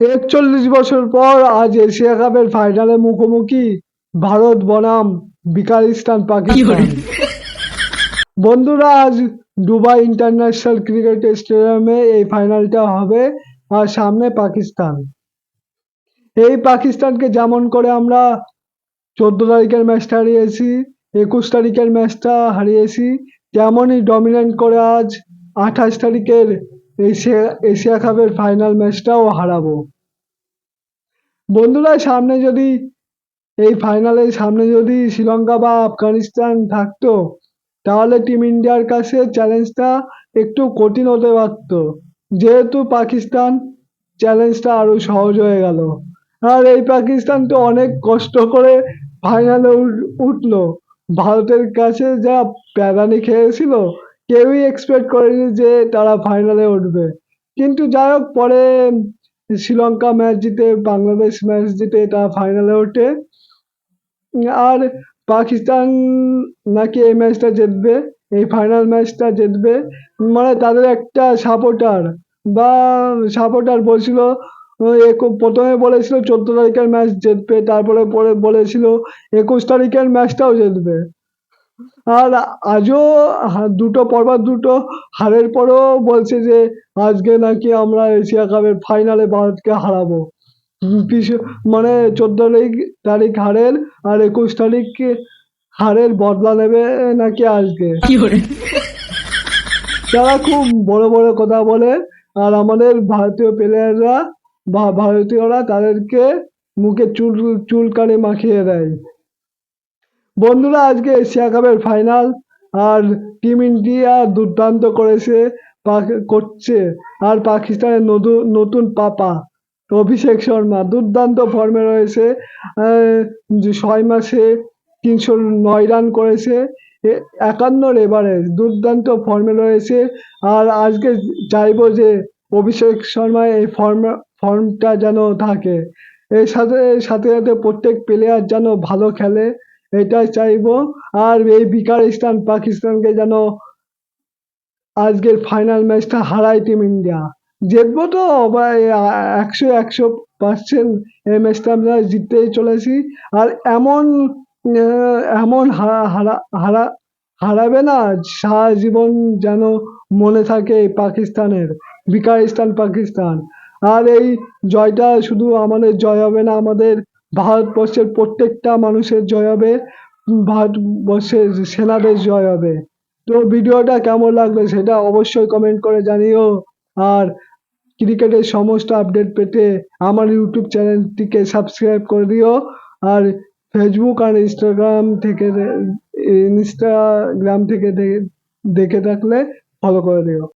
একচল্লিশ বছর পর আজ এশিয়া কাপের ফাইনালে মুখোমুখি ভারত বনাম বিকারিস্তান পাকিস্তান। বন্ধুরা আজ দুবাই ইন্টারন্যাশনাল ক্রিকেট স্টেডিয়ামে এই ফাইনালটা হবে আর সামনে পাকিস্তান। এই পাকিস্তানকে যেমন করে আমরা চোদ্দ তারিখের ম্যাচটা হারিয়েছি একুশ তারিখের ম্যাচটা হারিয়েছি তেমনই ডমিনেন্ট করে আজ আঠাশ তারিখের এশিয়া এশিয়া কাপের ফাইনাল ম্যাচটাও হারাবো। বন্ধুরা, সামনে যদি, এই ফাইনালের সামনে যদি শ্রীলঙ্কা বা আফগানিস্তান থাকতো, তাহলে টিম ইন্ডিয়ার কাছে চ্যালেঞ্জটা একটু কঠিন হতে পারতো। যেহেতু পাকিস্তান চ্যালেঞ্জটা আরও সহজ হয়ে গেল। আর এই পাকিস্তান তো অনেক কষ্ট করে ফাইনালে উঠল। ভারতের কাছে যা প্যারানি খেয়েছিল কেউই এক্সপেক্ট করেনি যে তারা ফাইনালে উঠবে। কিন্তু যাই হোক পরে শ্রীলঙ্কা ম্যাচ জিতে, বাংলাদেশ ম্যাচ জিতে তারা ফাইনালে ওঠে। আর পাকিস্তান নাকি এই ম্যাচটা জিতবে, এই ফাইনাল ম্যাচটা জিতবে মানে তাদের একটা সাপোর্টার বা সাপোর্টার বলছিল প্রথমে বলেছিল, চোদ্দ তারিখের ম্যাচ জিতবে, তারপরে পরে বলেছিল, একুশ তারিখের ম্যাচটাও জিতবে। আর আজও দুটো পরপর দুটো হারের পরও বলছে যে আজকে নাকি আমরা এশিয়া কাপের ফাইনালে ভারতকে হারাবো। মানে চোদ্দ তারিখ তারিখ হারের আর একুশ তারিখ হারের বদলা নেবে নাকি আজকে। তারা খুব বড় বড় কথা বলে আর আমাদের ভারতীয় প্লেয়াররা বা ভারতীয়রা তাদেরকে মুখে চুল চুলকানি মাখিয়ে দেয়। বন্ধুরা, আজকে এশিয়া কাপের ফাইনাল আর টিম ইন্ডিয়া দুর্দান্ত করেছে করছে। আর পাকিস্তানের নতুন নতুন পাপা, অভিষেক শর্মা দুর্দান্ত ফর্মে রয়েছে। ছয় মাসে তিনশো নয় রান করেছে। এ- একান্নর এবারে দুর্দান্ত ফর্মে রয়েছে। আর আজকে চাইব যে অভিষেক শর্মা এই ফর্ম ফর্মটা যেন থাকে। এর সাথে সাথে সাথে প্রত্যেক প্লেয়ার যেন ভালো খেলে। এটাই চাইব। আর এই বিকারিস্তান পাকিস্তানকে যেন আজকের ফাইনাল ম্যাচটা হারায় টিম ইন্ডিয়া জিতবো তো একশো একশো পার্সেন্ট এই ম্যাচটা আমরা জিততেই চলেছি। আর এমন এমন হারা হারা হারা, হারাবে না, সারা জীবন যেন মনে থাকে পাকিস্তানের বিকারিস্তান পাকিস্তান। আর এই জয়টা শুধু আমাদের জয় হবে না, আমাদের ভারতবর্ষের প্রত্যেকটা মানুষের জয় হবে, ভারতবর্ষের সেনাদের জয় হবে। তো ভিডিওটা কেমন লাগল সেটা অবশ্যই কমেন্ট করে জানিও। আর ক্রিকেটের সমস্ত আপডেট পেতে আমার ইউটিউব চ্যানেলটিকে সাবস্ক্রাইব করে দিও। আর ফেসবুক আর ইনস্টাগ্রাম থেকে ইনস্টাগ্রাম থেকে দেখে থাকলে ফলো করে দিও।